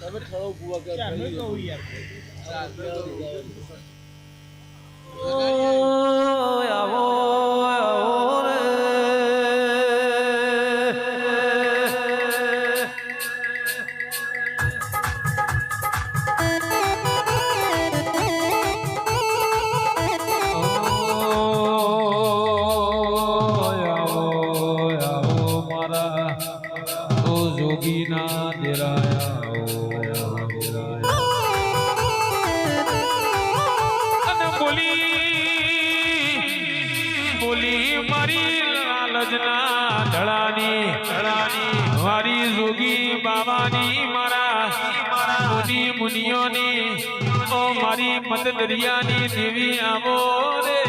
તમે ઠરો બુવા કે દેરાયા બોલી મારી લાલજના મારી જોગી બાબાની મારા મુનિ મુનિયોની ઓ મારી મત દરિયાની દેવી આવો રે.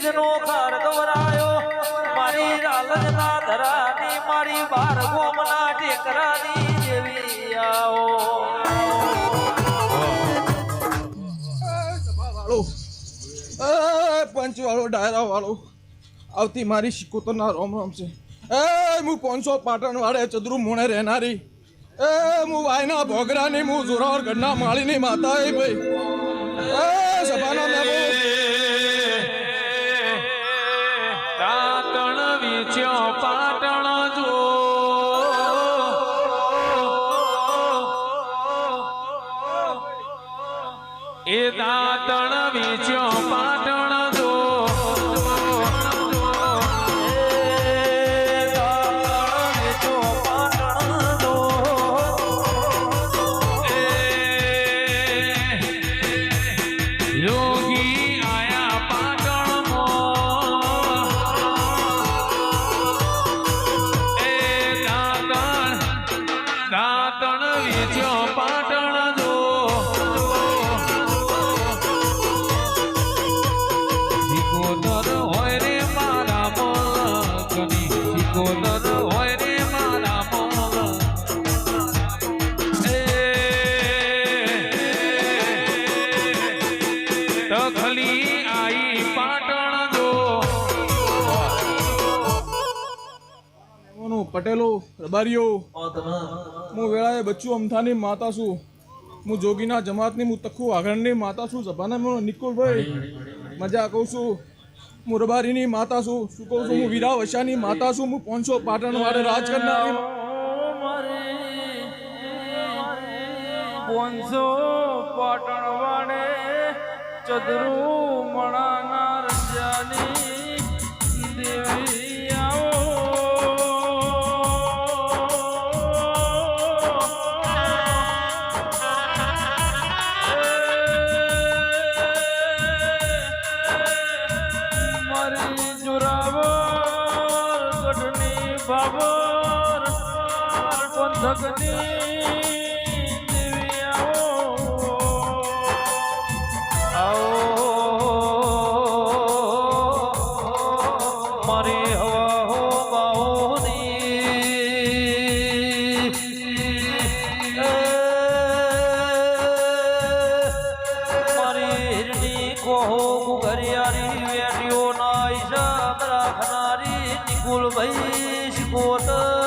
પૈયજનો ઘર ગવરાયો મારી લાલજના ધરાની, મારી બાર ગોમના ટેકરાની જેવી આવો. વાળો પંચ વાળો ડાયરા વાળો આવતી મારી શિકોતરના રોમ રોમ છે. એ, હું પાંચસો પાટણ વાળે ચદરુ મોણે રહેનારી. એ, હું વાયના ભોગરાની, હું જોરાવર ગઢના માળીની માતા એ ભાઈ એ દાતણ વેચ્યો પાટણ. પટેલો, રબારીઓ હું વેળાએ બચ્ચું અમથાની માતા છું. હું જોગીના જમાતની હું તખું આગળની માતા છું. જબાના નિકુલભાઈ, મજા કહું છું. હું રબારીની માતા છું શું કહું છું હું વીરા વશાની માતા છું હું પોનસો પાટણ વાળે રાજ કરનારી પોનસો પાટણ વાળે ચદરૂ મણાના બાબર પંથકની દેવી આવો આવો, મારી હવા હો બાહોની મારી હિરણી કહો ઘરિયાળી વેટીઓ ના હિસાબ રાખનારી નિકુલ ભાઈ કોટ